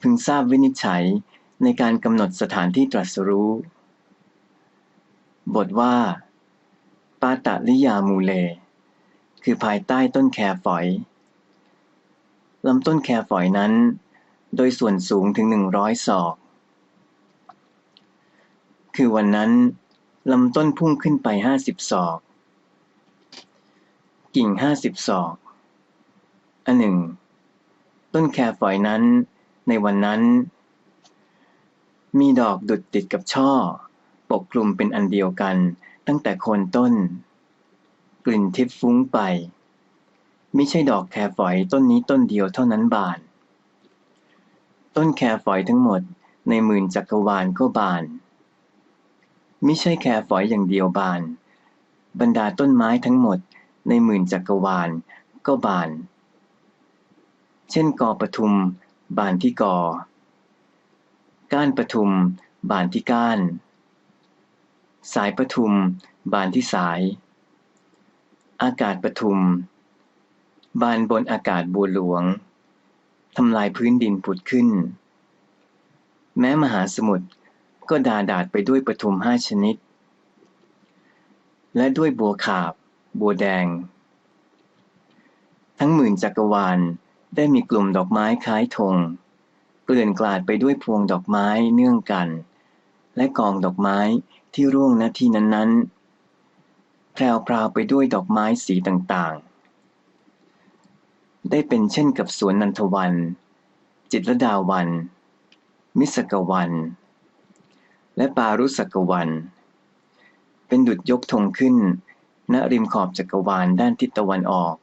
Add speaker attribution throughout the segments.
Speaker 1: พึงทราบวินิจฉัยในการกำหนดสถานที่ตรัสรู้ บทว่า ปาตะลิยามูเล คือภายใต้ต้นแคฝอยลำต้นแคฝอยนั้น โดยส่วนสูงถึงหนึ่งร้อยศอก คือวันนั้นลำต้นพุ่งขึ้นไปห้าสิบศอก กิ่งห้าสิบศอก อันหนึ่ง ต้นแคฝอยนั้น ในวันนั้น มีดอกดุดติดกับช่อ ปกคลุมเป็นอันเดียวกันตั้งแต่โคนต้น กลิ่นทิพฟุ้งไป ไม่ใช่ดอกแคฝอยต้นนี้ต้นเดียวเท่านั้นบาน ต้นแคฝอยทั้งหมดในหมื่นจักรวาลก็บานไม่ใช่แคฝอยอย่างเดียวบาน บรรดาต้นไม้ทั้งหมดในหมื่นจักรวาลก็บาน เช่นกอปทุม บานที่กอก้านปทุม บานที่ก้าน สายปทุม บานที่สาย อากาศปทุม บานบนอากาศบัวหลวง ทำลายพื้นดินผุดขึ้น แม้มหาสมุทรก็ดาดาดไปด้วยปทุมห้าชนิด และด้วยบัวขาบ บัวแดง ทั้งหมื่นจักรวาล ได้มีกลุ่มดอกไม้คล้ายธงเกลื่อนกลาดไปด้วยพวงดอกไม้เนื่องกัน และกองดอกไม้ที่ร่วงณที่นั้นๆแพรวพราวไปด้วยดอกไม้สีต่างๆ ได้เป็นเช่นกับสวนนันทวัน จิตรดาวัน มิสกวัน และปารุสกวัน เป็นดุจยกธงขึ้นณริมขอบจักรวาลด้านทิศตะวันออก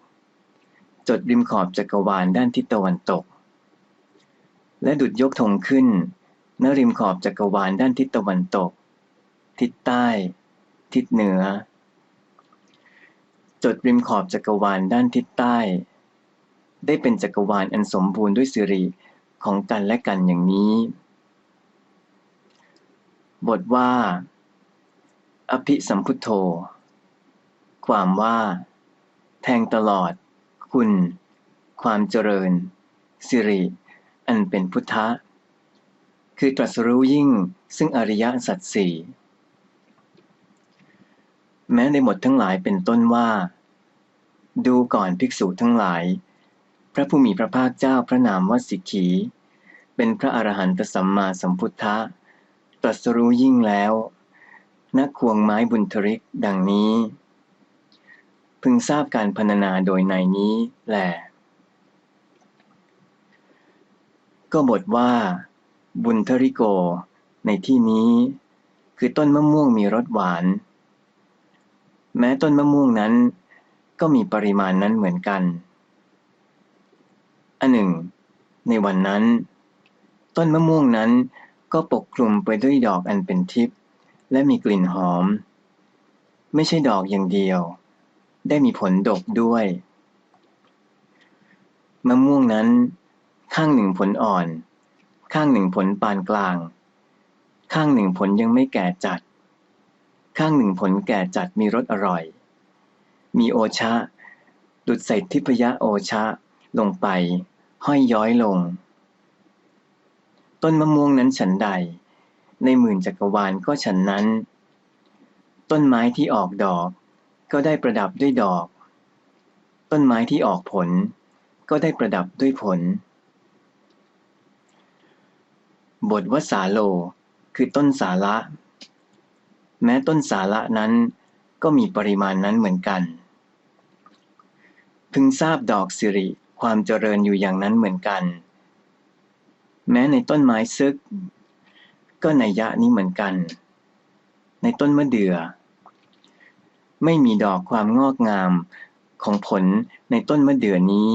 Speaker 1: จดริมขอบจักรวาลด้านทิศตะวันตก และดุดยกธงขึ้นณริมขอบจักรวาลด้านทิศตะวันตก ทิศใต้ ทิศเหนือ จดริมขอบจักรวาลด้านทิศใต้ ได้เป็นจักรวาลอันสมบูรณ์ด้วยสิริของกันและกันอย่างนี้ บทว่า อภิสัมพุทโธ ความว่า แทงตลอด คุณ ความเจริญ สิริ อันเป็นพุทธะ คือตรัสรู้ยิ่งซึ่งอริยสัจสี่แม้ในหมดทั้งหลายเป็นต้นว่า ดูก่อนภิกษุทั้งหลาย พระผู้มีพระภาคเจ้าพระนามวสิกขีเป็นพระอรหันตสัมมาสัมพุทธะตรัสรู้ยิ่งแล้วนักควงไม้บุญทริกดังนี้ พึงทราบการพรรณนาโดยในนี้แหละก็บทว่า บุญทริโก ในที่นี้ คือต้นมะม่วงมีรสหวาน แม้ต้นมะม่วงนั้น ก็มีปริมาณนั้นเหมือนกัน อันหนึ่ง ในวันนั้น ต้นมะม่วงนั้นก็ปกคลุมไปด้วยดอกอันเป็นทิพย์และมีกลิ่นหอม ไม่ใช่ดอกอย่างเดียว ได้มีผลดกด้วย มะม่วงนั้น ข้างหนึ่งผลอ่อน ข้างหนึ่งผลปานกลาง ข้างหนึ่งผลยังไม่แก่จัด ข้างหนึ่งผลแก่จัดมีรสอร่อย มีโอชะ ดุดใส่ทิพยะโอชะลงไป ห้อยย้อยลง ต้นมะม่วงนั้นฉันใด ในหมื่นจักรวาลก็ฉันนั้น ต้นไม้ที่ออกดอก ก็ได้ประดับด้วยดอก ต้นไม้ที่ออกผล ก็ได้ประดับด้วยผล บทว่าสาโล คือต้นสาระ แม้ต้นสาระนั้น ก็มีปริมาณนั้นเหมือนกันพึงทราบดอกสิริความเจริญอยู่อย่างนั้นเหมือนกัน แม้ในต้นไม้ซึก ก็ในยะนี้เหมือนกัน ในต้นมะเดื่อ ไม่มีดอกความงอกงามของผลในต้นมะเดื่อนี้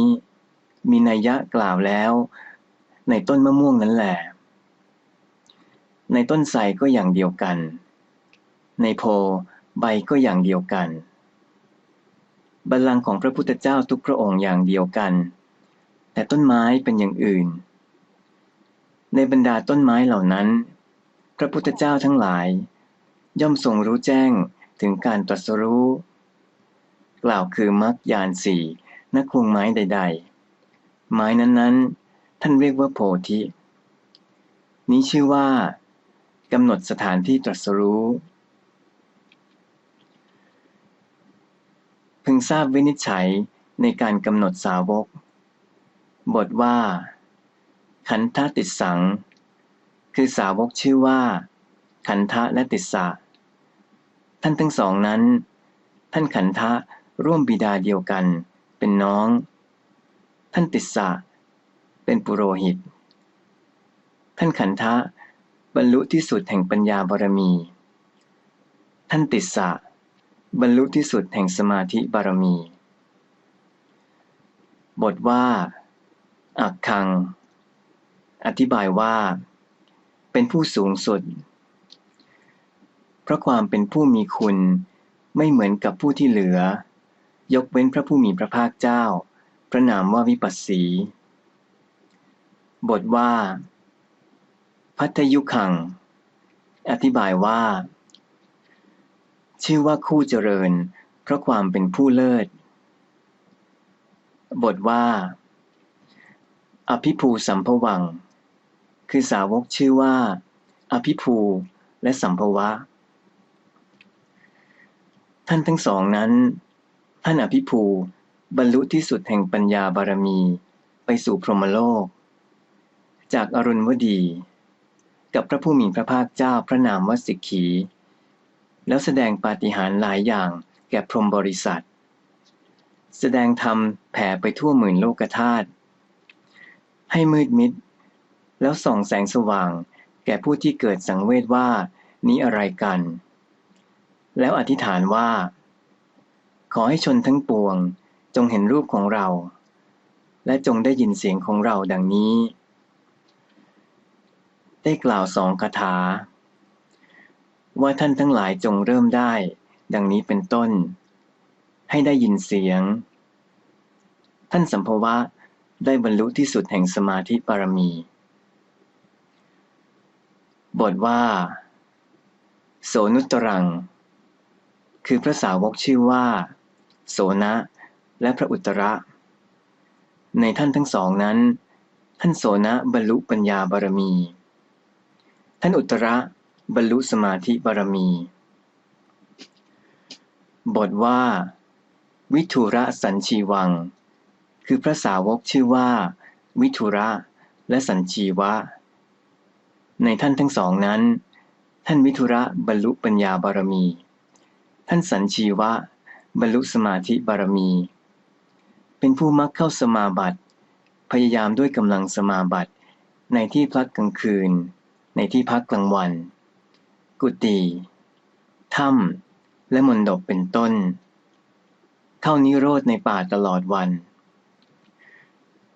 Speaker 1: มีนัยยะกล่าวแล้ว ในต้นมะม่วงนั่นแหละ ในต้นไทรก็อย่างเดียวกัน ในโพใบก็อย่างเดียวกัน บัลลังก์ของพระพุทธเจ้าทุกพระองค์อย่างเดียวกัน แต่ต้นไม้เป็นอย่างอื่น ในบรรดาต้นไม้เหล่านั้น พระพุทธเจ้าทั้งหลาย ย่อมทรงรู้แจ้ง ถึงการตรัสรู้ กล่าวคือมรรคยานสี่นักควงไม้ใด ๆ ไม้นั้นๆ ท่านเรียกว่าโพธิ นี้ชื่อว่ากำหนดสถานที่ตรัสรู้พึงทราบวินิจฉัยในการกำหนดสาวก บทว่า ขันธติสัง คือสาวกชื่อว่า ขันธะและติสสะ ท่านทั้งสองนั้น ท่านขันธะร่วมบิดาเดียวกัน เป็นน้อง ท่านติสสะเป็นปุโรหิต ท่านขันธะบรรลุที่สุดแห่งปัญญาบารมี ท่านติสสะบรรลุที่สุดแห่งสมาธิบารมี บทว่า อักคัง อธิบายว่า เป็นผู้สูงสุด ราะความเป็นผู้มีคุณ ไม่เหมือนกับผู้ที่เหลือ ยกเว้นพระผู้มีพระภาคเจ้า พระนามว่าวิปัสสี บทว่า พัทยุขัง อธิบายว่า ชื่อว่าคู่เจริญ เพราะความเป็นผู้เลิศ บทว่า อภิภูสัมภวัง คือสาวกชื่อว่า อภิภูและสัมภวะ ท่านทั้งสองนั้น ท่านอภิภูบรรลุที่สุดแห่งปัญญาบารมี ไปสู่พรหมโลก จากอรุณวดี กับพระผู้มีพระภาคเจ้าพระนามวสิกขี แล้วแสดงปาฏิหาริย์หลายอย่างแก่พรหมบริษัท แสดงธรรมแผ่ไปทั่วหมื่นโลกธาตุให้มืดมิด แล้วส่องแสงสว่าง แก่ผู้ที่เกิดสังเวชว่านี้อะไรกัน แล้วอธิษฐานว่า ขอให้ชนทั้งปวงจงเห็นรูปของเรา และจงได้ยินเสียงของเราดังนี้ ได้กล่าวสองคาถา ว่าท่านทั้งหลายจงเริ่มได้ ดังนี้เป็นต้น ให้ได้ยินเสียง ท่านสัมภวะได้บรรลุที่สุดแห่งสมาธิปารมี บทว่า โสนุตรัง คือพระสาวกชื่อว่า โสนะ และพระอุตระ ในท่านทั้งสองนั้น ท่านโสนะบรรลุปัญญาบารมี ท่านอุตระบรรลุสมาธิบารมี บทว่า วิทุระสัญชีวัง คือพระสาวกชื่อว่า วิทุระและสัญชีวะ ในท่านทั้งสองนั้น ท่านวิทุระบรรลุปัญญาบารมี ท่านสัญชีวะ บรรลุสมาธิบารมี เป็นผู้มักเข้าสมาบัติ พยายามด้วยกำลังสมาบัติ ในที่พักกลางคืน ในที่พักกลางวัน กุฏิถ้ำและมณฑปเป็นต้น เข้านิโรธในป่าตลอดวัน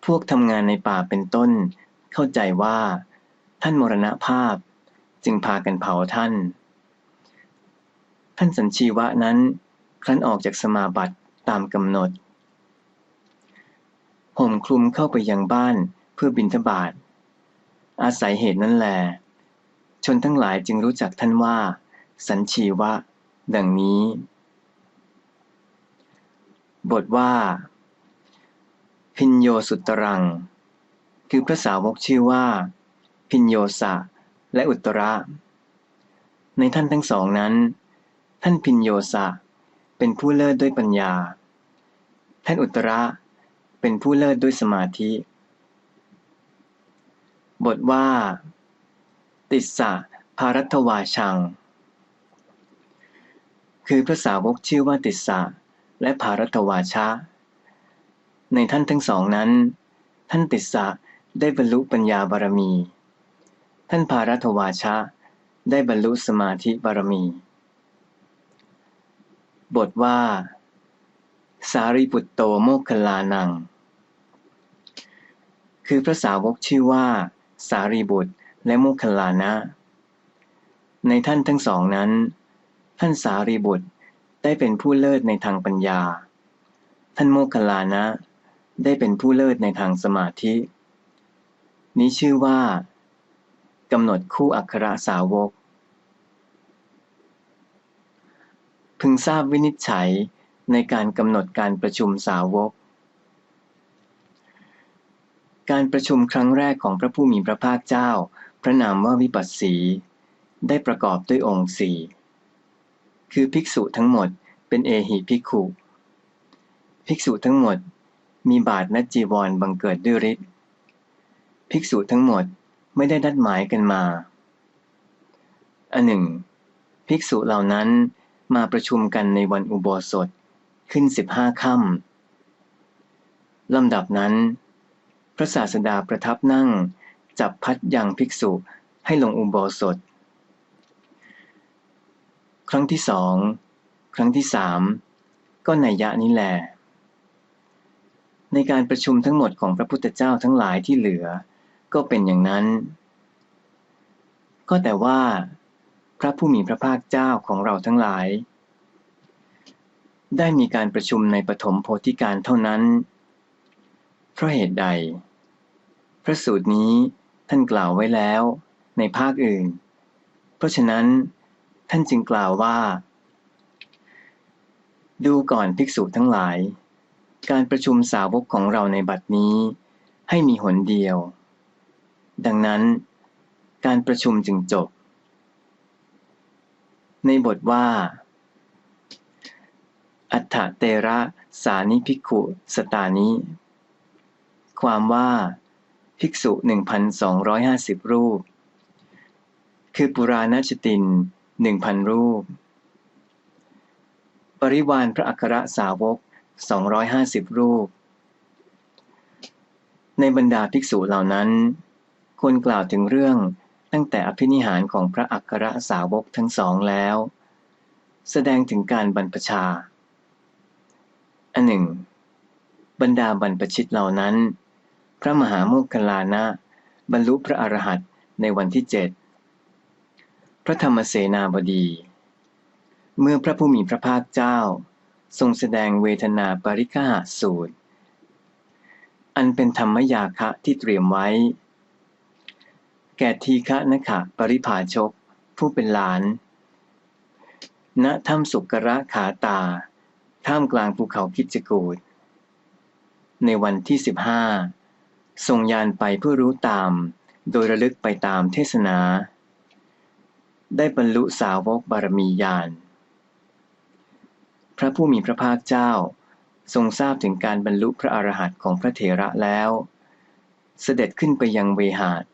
Speaker 1: พวกทำงานในป่าเป็นต้น เข้าใจว่า ท่านมรณภาพจึงพากันเผาท่าน ท่านสัญชีวะนั้นครั้นออกจากสมาบัติตามกำหนด ห่มคลุมเข้าไปยังบ้านเพื่อบินทบาทอาศัยเหตุนั้นแล ชนทั้งหลายจึงรู้จักท่านว่า สัญชีวะ ดังนี้ บทว่า พินโยสุตรัง คือพระสาวกชื่อว่า พินโยสะและอุตระ ในท่านทั้งสองนั้น ท่านพินโยสะ เป็นผู้เลิศด้วยปัญญา ท่านอุตระเป็นผู้เลิศด้วยสมาธิ บทว่า ติสสะภารัตวาชัง คือพระสาวกชื่อว่าติสสะและภารัตวาชะ ในท่านทั้งสองนั้น ท่านติสสะได้บรรลุปัญญาบารมี ท่านภารัตวาชะ ได้บรรลุสมาธิบารมี บทว่า สารีปุตโตโมคคลานัง คือพระสาวกชื่อว่า สารีบุตรและโมคคลานะ ในท่านทั้งสองนั้น ท่านสารีบุตรได้เป็นผู้เลิศในทางปัญญา ท่านโมคคลานะ ได้เป็นผู้เลิศในทางสมาธิ นี้ชื่อว่ากำหนดคู่อัคระสาวก พึงทราบวินิจฉัยในการกำหนดการประชุมสาวก การประชุมครั้งแรกของพระผู้มีพระภาคเจ้า พระนามว่าวิปัสสี ได้ประกอบด้วยองค์สี่คือภิกษุทั้งหมดเป็นเอหิภิกขุ ภิกษุทั้งหมดมีบาทนจีวรบังเกิดด้วยฤทธิ์ ภิกษุทั้งหมดไม่ได้นัดหมายกันมา อันหนึ่ง ภิกษุเหล่านั้น มาประชุมกันในวันอุโบสถขึ้นสิบห้าค่ำลำดับนั้น พระศาสดาประทับนั่ง จับพัดยังภิกษุให้ลงอุโบสถ ครั้งที่สอง ครั้งที่สาม ก็ในยะนี้แหละในการประชุมทั้งหมดของพระพุทธเจ้าทั้งหลายที่เหลือ ก็เป็นอย่างนั้น ก็แต่ว่า พระผู้มีพระภาคเจ้าของเราทั้งหลาย ได้มีการประชุมในปฐมโพธิการเท่านั้น เพราะเหตุใด พระสูตรนี้ท่านกล่าวไว้แล้วในภาคอื่น เพราะฉะนั้นท่านจึงกล่าวว่า ดูก่อนภิกษุทั้งหลาย การประชุมสาวกของเราในบัดนี้ ให้มีหนเดียว ดังนั้น การประชุมจึงจบ ในบทว่า อัฏฐเตระสานิภิกขุสตานิ ความว่าภิกษุ 1,250 รูป คือปุราณชติน 1,000 รูป ปริวานพระอัครสาวก 250 รูป ในบรรดาภิกษุเหล่านั้นควรกล่าวถึงเรื่อง ตั้งแต่อภินิหารของพระอัครสาวกทั้งสองแล้ว แสดงถึงการบรรพชา อันหนึ่ง บรรดาบรรพชิตเหล่านั้น พระมหาโมคคลานะ บรรลุพระอรหันต์ในวันที่เจ็ดพระธรรมเสนาบดี เมื่อพระผู้มีพระภาคเจ้า ทรงแสดงเวทนาปริฆาสูตร อันเป็นธรรมยาคะที่เตรียมไว้ แก่ทีฆะนขะปริภาชก ผู้เป็นหลาน ณถ้ำสุกระขาตา ท่ามกลางภูเขาคิจกูดในวันที่สิบห้าทรงยานไปเพื่อรู้ตาม โดยระลึกไปตามเทศนา ได้บรรลุสาวกบารมีญาณพระผู้มีพระภาคเจ้า ทรงทราบถึงการบรรลุพระอรหันต์ของพระเถระแล้ว เสด็จขึ้นไปยังเวหาด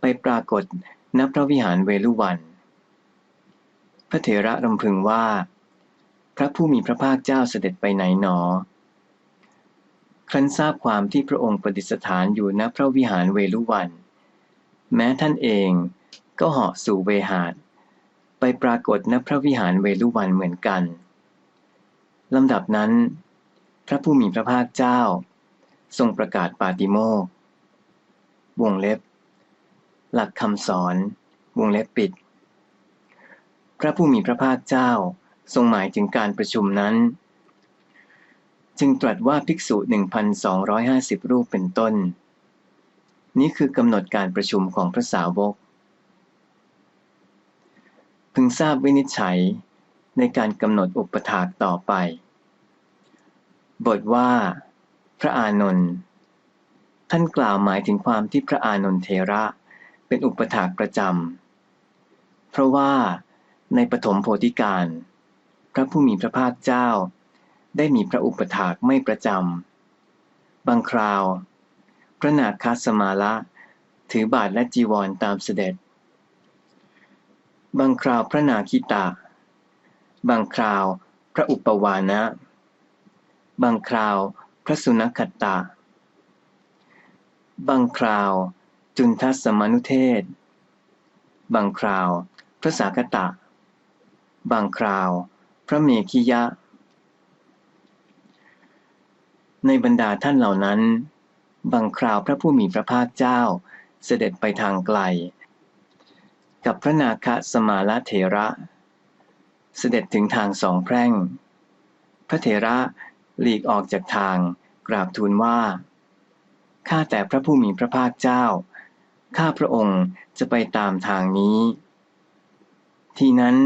Speaker 1: ไปปรากฏณพระวิหารเวลุวัน พระเถระรำพึงว่า พระผู้มีพระภาคเจ้าเสด็จไปไหนหนอ ครั้นทราบความที่พระองค์ประดิษฐานอยู่ณพระวิหารเวลุวัน แม้ท่านเองก็เหาะสู่เวหาดไปปรากฏณพระวิหารเวลุวันเหมือนกันลำดับนั้น พระผู้มีพระภาคเจ้า ทรงประกาศปาติโมกวงเล็บ หลักคำสอน วงเล็บปิด พระผู้มีพระภาคเจ้าทรงหมายถึงการประชุมนั้น จึงตรัสว่าภิกษุ 1,250 รูปเป็นต้น นี้คือกำหนดการประชุมของพระสาวก พึงทราบวินิจฉัยในการกำหนดอุปถากต่อไป บทว่า พระอานนท์ท่านกล่าวหมายถึงความที่พระอานนทเทระ เป็นอุปถากประจำ เพราะว่าในปฐมโพธิการ พระผู้มีพระภาคเจ้า ได้มีพระอุปถากไม่ประจำ บางคราว พระนาคสมาละ ถือบาทและจีวรตามเสด็จ บางคราวพระนาคิตา บางคราวพระอุปวานะ บางคราวพระสุนัขตา บางคราว จุนทัสมนุเทศ บางคราว พระสากตะ บางคราว พระเมขิยะ ในบรรดาท่านเหล่านั้น บางคราวพระผู้มีพระภาคเจ้าเสด็จไปทางไกล กับพระนาคสมาลเถระ เสด็จถึงทางสองแพร่ง พระเถระหลีกออกจากทางกราบทูลว่าข้าแต่พระผู้มีพระภาคเจ้า ข้าพระองค์จะไปตามทางนี้ ทีนั้น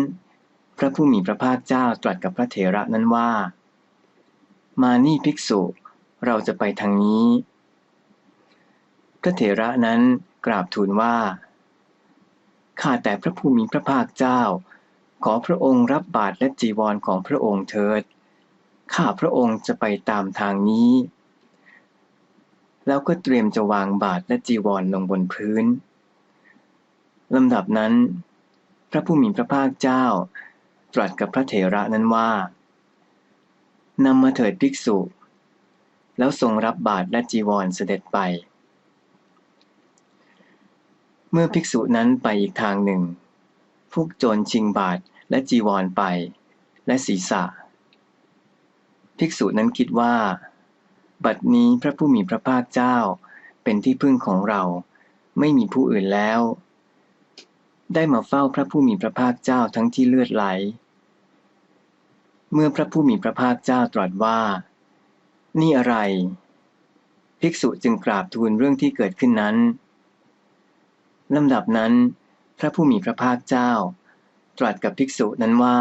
Speaker 1: พระผู้มีพระภาคเจ้าตรัสกับพระเถระนั้นว่า มานี่ภิกษุ เราจะไปทางนี้ พระเถระนั้นกราบทูลว่า ข้าแต่พระผู้มีพระภาคเจ้า ขอพระองค์รับบาตรและจีวรของพระองค์เถิด ข้าพระองค์จะไปตามทางนี้ แล้วก็เตรียมจะวางบาตรและจีวรลงบนพื้นลำดับนั้น พระผู้มีพระภาคเจ้า ตรัสกับพระเถระนั้นว่านำมาเถิดภิกษุ แล้วทรงรับบาตรและจีวรเสด็จไป เมื่อภิกษุนั้นไปอีกทางหนึ่ง พวกโจรชิงบาตรและจีวรไป และศีรษะ ภิกษุนั้นคิดว่า บัดนี้พระผู้มีพระภาคเจ้า เป็นที่พึ่งของเรา ไม่มีผู้อื่นแล้ว ได้มาเฝ้าพระผู้มีพระภาคเจ้าทั้งที่เลือดไหล เมื่อพระผู้มีพระภาคเจ้าตรัสว่า นี่อะไร ภิกษุจึงกราบทูลเรื่องที่เกิดขึ้นนั้นลำดับนั้น พระผู้มีพระภาคเจ้า ตรัสกับภิกษุนั้นว่า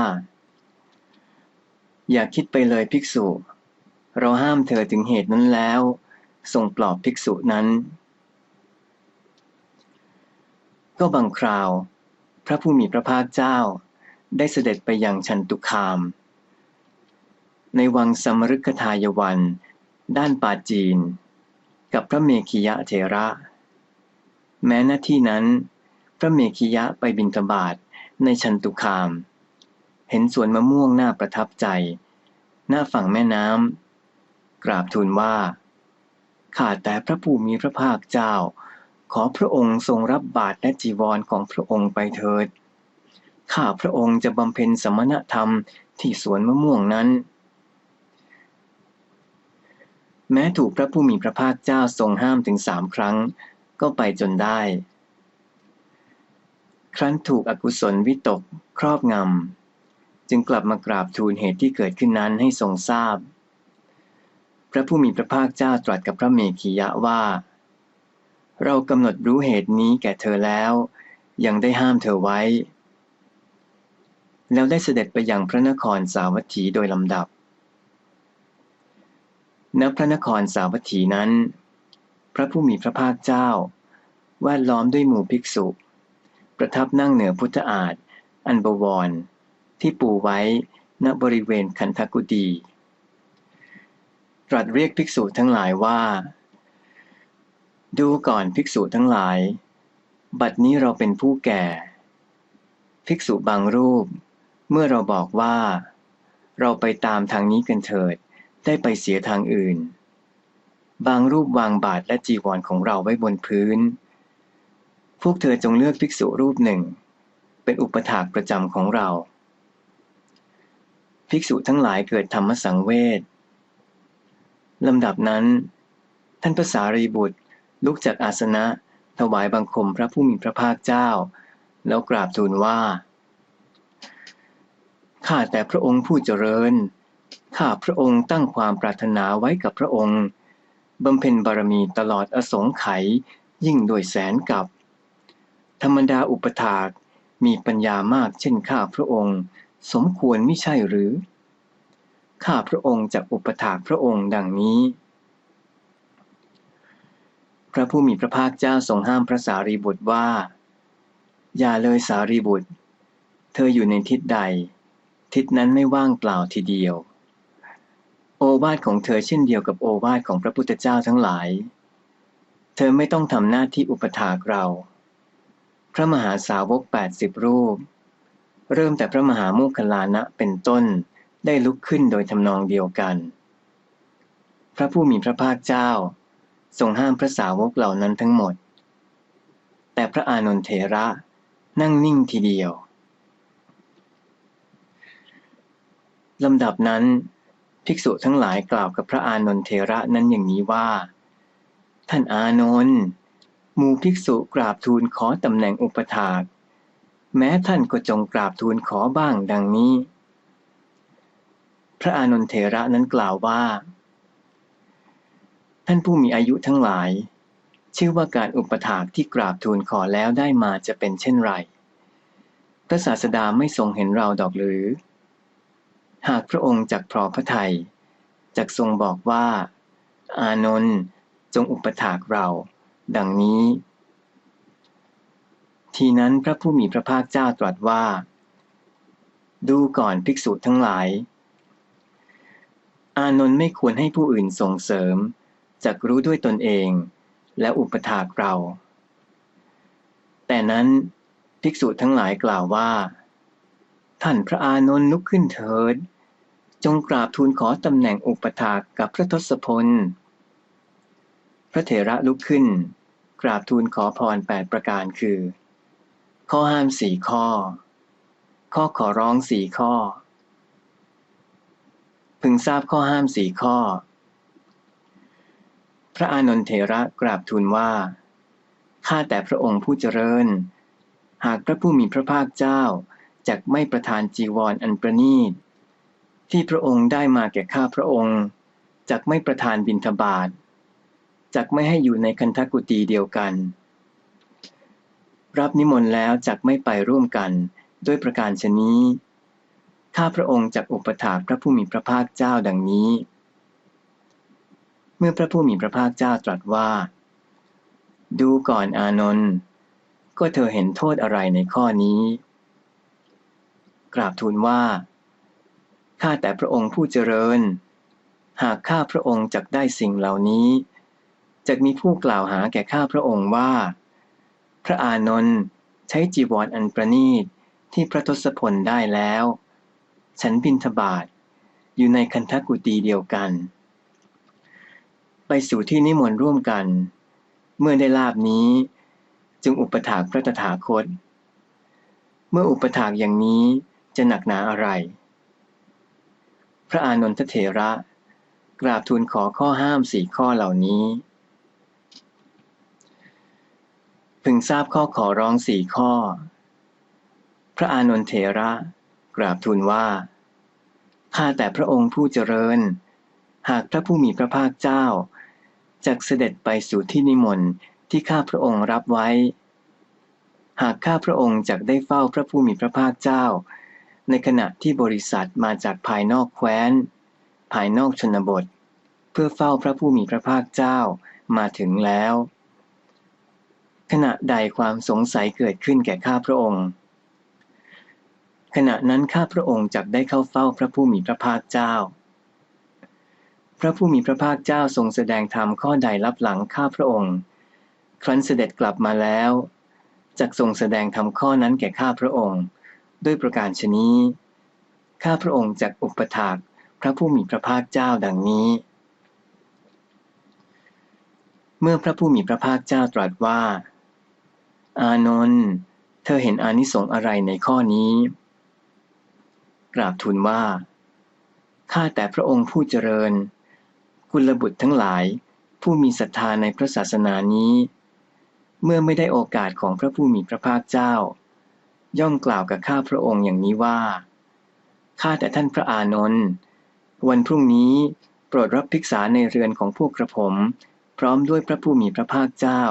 Speaker 1: อย่าคิดไปเลยภิกษุ เราห้ามเธอถึงเหตุนั้นแล้วทรงปลอบภิกษุนั้น ก็บางคราว พระผู้มีพระภาคเจ้าได้เสด็จไปยังชันตุคาม ในวังสมฤคทายวัน ด้านปาจีน กับพระเมขียะเถระ แม้หน้าที่นั้น พระเมขียะไปบินตบาทในชันตุคาม เห็นสวนมะม่วงน่าประทับใจ หน้าฝั่งแม่น้ำ กราบทูลว่า ข้าแต่พระผู้มีพระภาคเจ้า ขอพระองค์ทรงรับบาตรและจีวรของพระองค์ไปเถิด ข้าพระองค์จะบำเพ็ญสมณธรรมที่สวนมะม่วงนั้น แม้ถูกพระผู้มีพระภาคเจ้าทรงห้ามถึงสามครั้ง ก็ไปจนได้ ครั้นถูกอกุศลวิตกครอบงำจึงกลับมากราบทูลเหตุที่เกิดขึ้นนั้นให้ทรงทราบ พระผู้มีพระภาคเจ้าตรัสกับพระเมขียะว่า เรากำหนดรู้เหตุนี้แก่เธอแล้ว ยังได้ห้ามเธอไว้ แล้วได้เสด็จไปยังพระนครสาวัตถีโดยลำดับณพระนครสาวัตถีนั้น พระผู้มีพระภาคเจ้าแวดล้อมด้วยหมู่ภิกษุ ประทับนั่งเหนือพุทธอาฏอันบวร ที่ปูไว้ณบริเวณคันธกุดี รัสเรียกภิกษุทั้งหลายว่า ดูก่อนภิกษุทั้งหลาย บัดนี้เราเป็นผู้แก่ ภิกษุบางรูป เมื่อเราบอกว่า เราไปตามทางนี้กันเถิด ได้ไปเสียทางอื่น บางรูปวางบาทและจีวรของเราไว้บนพื้น พวกเธอจงเลือกภิกษุรูปหนึ่ง เป็นอุปถากประจำของเรา ภิกษุทั้งหลายเกิดธรรมสังเวช ลำดับนั้น ท่านพระสารีบุตร ลุกจากอาสนะ ถวายบังคมพระผู้มีพระภาคเจ้า แล้วกราบทูลว่า ข้าแต่พระองค์ผู้เจริญ ข้าพระองค์ตั้งความปรารถนาไว้กับพระองค์บำเพ็ญบารมีตลอดอสงไขยยิ่งโดยแสนกับ ธรรมดาอุปถากมีปัญญามากเช่นข้าพระองค์ สมควรไม่ใช่หรือ ข้าพระองค์จะอุปถากพระองค์ดังนี้ พระผู้มีพระภาคเจ้าทรงห้ามพระสารีบุตรว่า อย่าเลยสารีบุตร เธออยู่ในทิศใด ทิศนั้นไม่ว่างเปล่าทีเดียว โอวาทของเธอเช่นเดียวกับโอวาทของพระพุทธเจ้าทั้งหลาย เธอไม่ต้องทำหน้าที่อุปถากเรา พระมหาสาวกแปดสิบรูป เริ่มแต่พระมหาโมคคลานะเป็นต้น ได้ลุกขึ้นโดยทำนองเดียวกัน พระผู้มีพระภาคเจ้า ทรงห้ามพระสาวกเหล่านั้นทั้งหมด แต่พระอานนทเถระนั่งนิ่งทีเดียวลำดับนั้น ภิกษุทั้งหลายกล่าวกับพระอานนทเทระนั้นอย่างนี้ว่า ท่านอานนท์มูภิกษุกราบทูลขอตำแหน่งอุปถาก แม้ท่านก็จงกราบทูลขอบ้างดังนี้ พระอานนทเทระนั้นกล่าวว่า ท่านผู้มีอายุทั้งหลาย ชื่อว่าการอุปถากที่กราบทูลขอแล้วได้มาจะเป็นเช่นไรพระศาสดาไม่ทรงเห็นเราดอกหรือ หากพระองค์จักพอพระทัยจักทรงบอกว่า อานนท์จงอุปถากเรา ดังนี้ ทีนั้นพระผู้มีพระภาคเจ้าตรัสว่า ดูก่อนภิกษุทั้งหลาย อานนท์ไม่ควรให้ผู้อื่นส่งเสริม จักรู้ด้วยตนเอง และอุปถากเรา แต่นั้นภิกษุทั้งหลายกล่าวว่า ท่านพระอานนท์ลุกขึ้นเถิด จงกราบทูลขอตำแหน่งอุปถากกับพระทศพล พระเถระลุกขึ้น กราบทูลขอพรแปดประการคือ ข้อห้ามสี่ข้อ ข้อขอร้องสี่ข้อ พึงทราบข้อห้ามสี่ข้อ พระอานนทเถระกราบทูลว่า ข้าแต่พระองค์ผู้เจริญ หากพระผู้มีพระภาคเจ้าจักไม่ประทานจีวรออันประณีต ที่พระองค์ได้มาแก่ข้าพระองค์จักไม่ประทานบิณฑบาตจักไม่ให้อยู่ในคันธกุตีเดียวกัน รับนิมนต์แล้วจักไม่ไปร่วมกันด้วยประการชนี้ ข้าพระองค์จักอุปถากพระผู้มีพระภาคเจ้าดังนี้ เมื่อพระผู้มีพระภาคเจ้าตรัสว่า ดูก่อนอานนท์ก็เธอเห็นโทษอะไรในข้อนี้ กราบทูลว่า ข้าแต่พระองค์ผู้เจริญ หากข้าพระองค์จักได้สิ่งเหล่านี้จะมีผู้กล่าวหาแก่ข้าพระองค์ว่า พระอานนท์ใช้จีวรออันประณีตที่พระทศพลได้แล้ว ฉันบินทบาทอยู่ในคันธกุตีเดียวกัน ไปสู่ที่นิมนต์ร่วมกัน เมื่อได้ลาบนี้ จึงอุปถากพระตถาคต เมื่ออุปถากอย่างนี้จะหนักหนาอะไร พระอานนทเถระ กราบทูลขอข้อห้ามสี่ข้อเหล่านี้ พึงทราบข้อขอร้องสี่ข้อ พระอานนทเถระ กราบทูลว่าข้าแต่พระองค์ผู้เจริญ หากพระผู้มีพระภาคเจ้าจักเสด็จไปสู่ที่นิมนต์ที่ข้าพระองค์รับไว้ หากข้าพระองค์จักได้เฝ้าพระผู้มีพระภาคเจ้า ในขณะที่บริษัทมาจากภายนอกแคว้น ภายนอกชนบท เพื่อเฝ้าพระผู้มีพระภาคเจ้ามาถึงแล้ว ขณะใดความสงสัยเกิดขึ้นแก่ข้าพระองค์ ขณะนั้นข้าพระองค์จักได้เข้าเฝ้าพระผู้มีพระภาคเจ้า พระผู้มีพระภาคเจ้าทรงแสดงธรรมข้อใดรับหลังข้าพระองค์ ครั้นเสด็จกลับมาแล้วจักทรงแสดงธรรมข้อนั้นแก่ข้าพระองค์ ด้วยประการชนี้ ข้าพระองค์จักอุปถากพระผู้มีพระภาคเจ้าดังนี้ เมื่อพระผู้มีพระภาคเจ้าตรัสว่า อานนท์เธอเห็นอานิสงส์อะไรในข้อนี้ กราบทูลว่า ข้าแต่พระองค์ผู้เจริญ กุลบุตรทั้งหลายผู้มีศรัทธาในพระศาสนานี้ เมื่อไม่ได้โอกาสของพระผู้มีพระภาคเจ้า ย่อมกล่าวกับข้าพระองค์อย่างนี้ว่า ข้าแต่ท่านพระอานนท์ วันพรุ่งนี้โปรดรับภิกษาในเรือนของพวกกระผม พร้อมด้วยพระผู้มีพระภาคเจ้า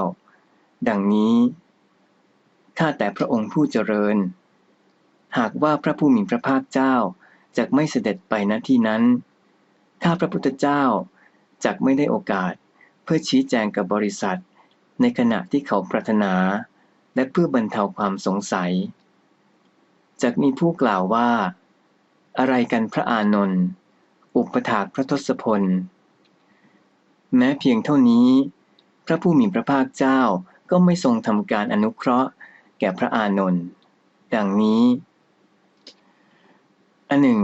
Speaker 1: ดังนี้ ข้าแต่พระองค์ผู้เจริญ หากว่าพระผู้มีพระภาคเจ้าจะไม่เสด็จไปณที่นั้นข้าพระพุทธเจ้าจะไม่ได้โอกาสเพื่อชี้แจงกับบริษัท ในขณะที่เขาปรารถนา และเพื่อบรรเทาความสงสัยจะมีผู้กล่าวว่า อะไรกันพระอานนท์อุปถากพระทศพล แม้เพียงเท่านี้ พระผู้มีพระภาคเจ้าก็ไม่ทรงทำการอนุเคราะห์ แก่พระอานนท์ดังนี้ อันหนึ่ง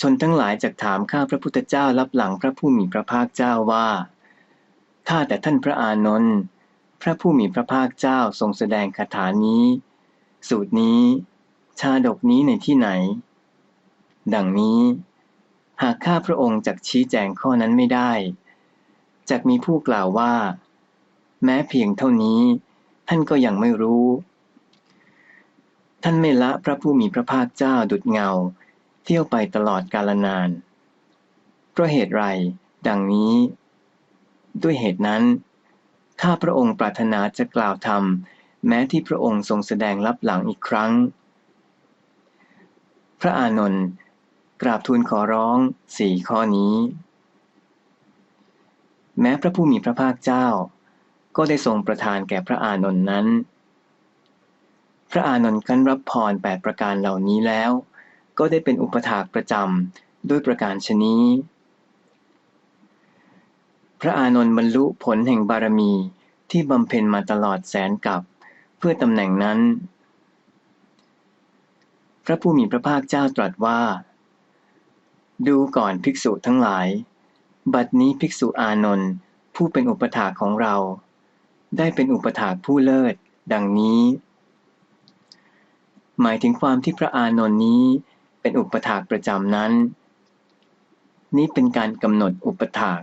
Speaker 1: ชนทั้งหลายจากถามข้าพระพุทธเจ้ารับหลังพระผู้มีพระภาคเจ้าว่าข้าแต่ท่านพระอานนท์พระผู้มีพระภาคเจ้าทรงแสดงคาถานี้ สูตรนี้ ชาดกนี้ในที่ไหน ดังนี้ หากข้าพระองค์จักชี้แจงข้อนั้นไม่ได้จักมีผู้กล่าวว่า แม้เพียงเท่านี้ ท่านก็ยังไม่รู้ ท่านไม่ละพระผู้มีพระภาคเจ้าดุดเงา เที่ยวไปตลอดกาลนาน เพราะเหตุไร ดังนี้ ด้วยเหตุนั้น ข้าพระองค์ปรารถนาจะกล่าวธรรม แม้ที่พระองค์ทรงแสดงลับหลังอีกครั้ง พระอานนท์กราบทูลขอร้องสี่ข้อนี้ แม้พระผู้มีพระภาคเจ้า ก็ได้ทรงประทานแก่พระอานนท์นั้น พระอานนท์ครั้นรับพรแปดประการเหล่านี้แล้ว ก็ได้เป็นอุปถากประจำด้วยประการชนี้ พระอานนท์บรรลุผลแห่งบารมีที่บำเพ็ญมาตลอดแสนกับเพื่อตำแหน่งนั้น พระผู้มีพระภาคเจ้าตรัสว่า ดูก่อนภิกษุทั้งหลาย บัดนี้ภิกษุอานนท์ผู้เป็นอุปถากของเรา ได้เป็นอุปถากผู้เลิศ ดังนี้ หมายถึงความที่พระอานนท์นี้ เป็นอุปถากประจำนั้น นี้เป็นการกำหนดอุปถาก